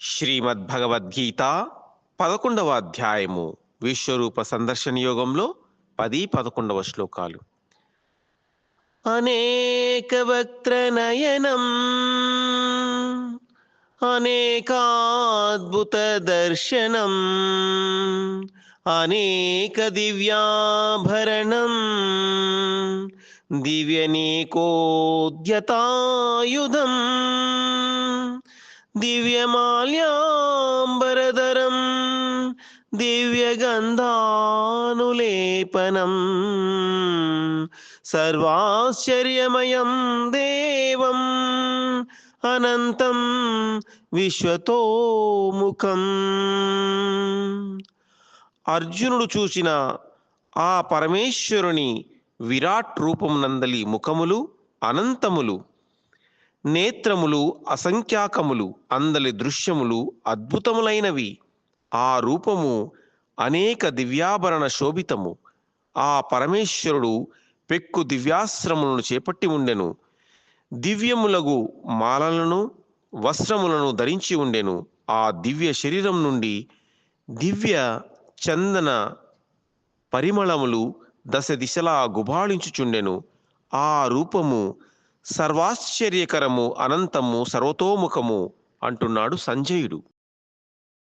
శ్రీమద్భగవద్గీత పదకొండవ అధ్యాయము విశ్వరూప సందర్శన యోగంలో పది పదకొండవ శ్లోకాలు. అనేక వక్త్రనయనం అనేకాద్భుత దర్శనం అనేక దివ్యాభరణం దివ్యనేకోద్యతాయుధం దివ్యమాల్యాంబరధరం దివ్యగంధానులేపనం సర్వాశ్చర్యమయం దేవం అనంతం విశ్వతోముఖం అర్జునుడు చూసిన ఆ పరమేశ్వరుని విరాట్ రూపం నందలి ముఖములు అనంతములు నేత్రములు అసంఖ్యాకములు అందలి దృశ్యములు అద్భుతములైనవి. ఆ రూపము అనేక దివ్యాభరణ శోభితము. ఆ పరమేశ్వరుడు పెక్కు దివ్యాశ్రములను చేపట్టి ఉండెను. దివ్యములగు మాలలను వస్త్రములను ధరించి ఉండెను. ఆ దివ్య శరీరం నుండి దివ్య చందన పరిమళములు దశ దిశలా గుబాళించుచుండెను ఆ రూపము సర్వాశ్చర్యకరము అనంతము సర్వతోముఖము అంటున్నాడు సంజయుడు.